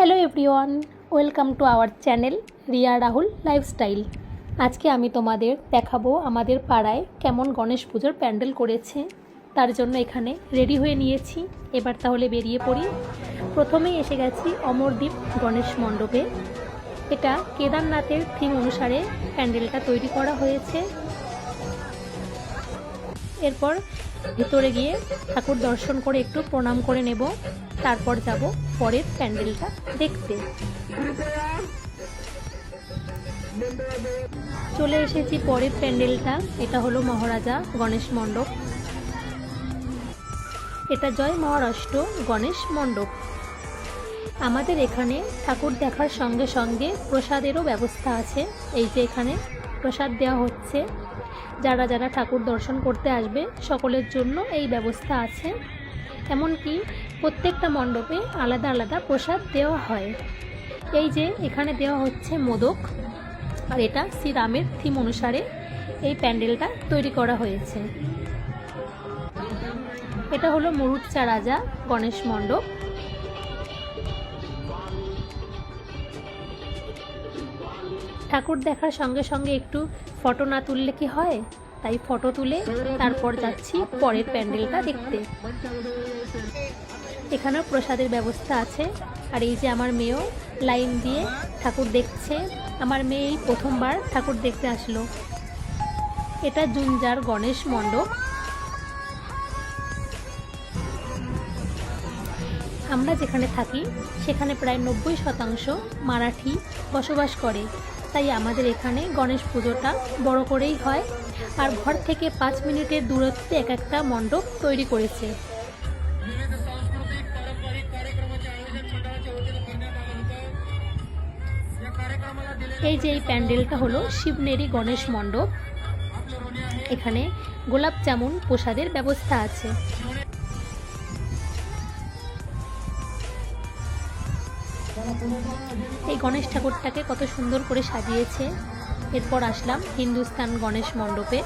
Hello everyone welcome to our channel Riya Rahul lifestyle আজকে আমি তোমাদের দেখাবো আমাদের পাড়ায় কেমন গণেশ পুজোর প্যান্ডেল করেছে। তার জন্য এখানে রেডি হয়ে নিয়েছি। এবার তাহলে বেরিয়ে পড়ি। প্রথমেই এসে গেছি অমরদ্বীপ গণেশ মণ্ডপে। এটা কেদারনাথের থিম অনুসারে প্যান্ডেলটা তৈরি করা হয়েছে। এরপর ভেতরে গিয়ে ঠাকুর দর্শন করে একটু প্রণাম করে নেব। তারপর যাব পরের প্যান্ডেলটা দেখতে। চলে এসেছি পরের প্যান্ডেলটা এটা হলো মহারাজা গণেশ মণ্ডপ। এটা জয় মহারাষ্ট্র গণেশ মণ্ডপ। আমাদের এখানে ঠাকুর দেখার সঙ্গে সঙ্গে প্রসাদেরও ব্যবস্থা আছে। এই যে এখানে প্রসাদ দেওয়া হচ্ছে। যারা যারা ঠাকুর দর্শন করতে আসবে, সকলের জন্য এই ব্যবস্থা আছে। এমনকি প্রত্যেকটা মণ্ডপে আলাদা আলাদা প্রসাদ দেওয়া হয়। এই যে, এখানে দেওয়া হচ্ছে মোদক, আর এটা শ্রীরামের থিম অনুসারে এই প্যান্ডেলটা তৈরি করা হয়েছে। এটা হলো মুরুচ্চা রাজা গণেশ মণ্ডপ। ঠাকুর দেখার সঙ্গে সঙ্গে একটু ফটো না তুললে কি হয়? তাই ফটো তুলে তারপর যাচ্ছি পরের প্যান্ডেলটা দেখতে। এখানেও প্রসাদের ব্যবস্থা আছে। আর এই যে আমার মেয়েও লাইন দিয়ে ঠাকুর দেখছে। আমার মেয়ে এই প্রথমবার ঠাকুর দেখতে আসলো। এটা জুঞ্জার গণেশ মণ্ডপ। আমরা যেখানে থাকি, সেখানে প্রায় নব্বই শতাংশ মারাঠি বসবাস করে। তাই আমাদের এখানে গণেশ পুজোটা বড় করেই হয়। আর ঘর থেকে পাঁচ মিনিটের দূরত্বে এক একটা মণ্ডপ তৈরি করেছে। এই যে এই প্যান্ডেলটা হলো শিবনেরি গণেশ মণ্ডপ। এখানে গোলাপ জামুন প্রসাদের ব্যবস্থা আছে। এই গণেশ ঠাকুরটাকে কত সুন্দর করে সাজিয়েছে। এরপর আসলাম হিন্দুস্তান গণেশ মণ্ডপে।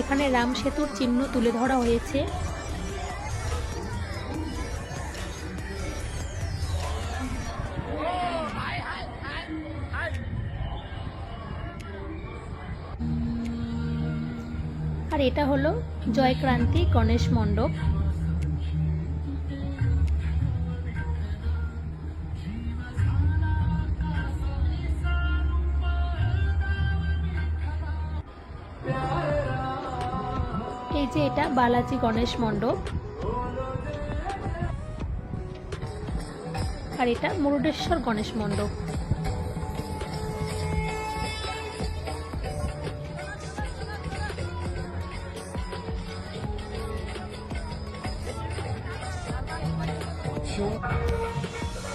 এখানে রাম সেতুর চিহ্ন তুলে ধরা হয়েছে। আর এটা হলো জয়ক্রান্তি গণেশ মণ্ডপ। এই যে এটা বালাজি গণেশ মণ্ডপ। আর এটা মুরুডেশ্বর গণেশ মণ্ডপ।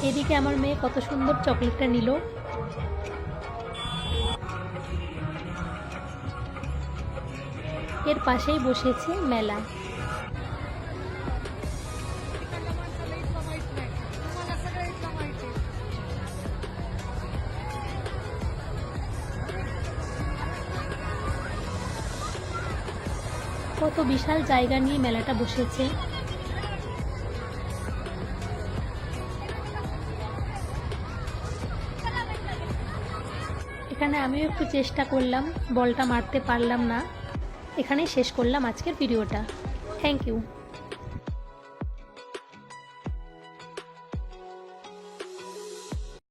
এদিকে আমার মেয়ে কত সুন্দর চকলেটটা নিল। এর পাশেই বসেছে মেলা। কত বিশাল জায়গা নিয়ে মেলাটা বসেছে। এখানে আমিও একটু চেষ্টা করলাম, বলটা মারতে পারলাম না। এখানেই শেষ করলাম আজকের ভিডিওটা। Thank you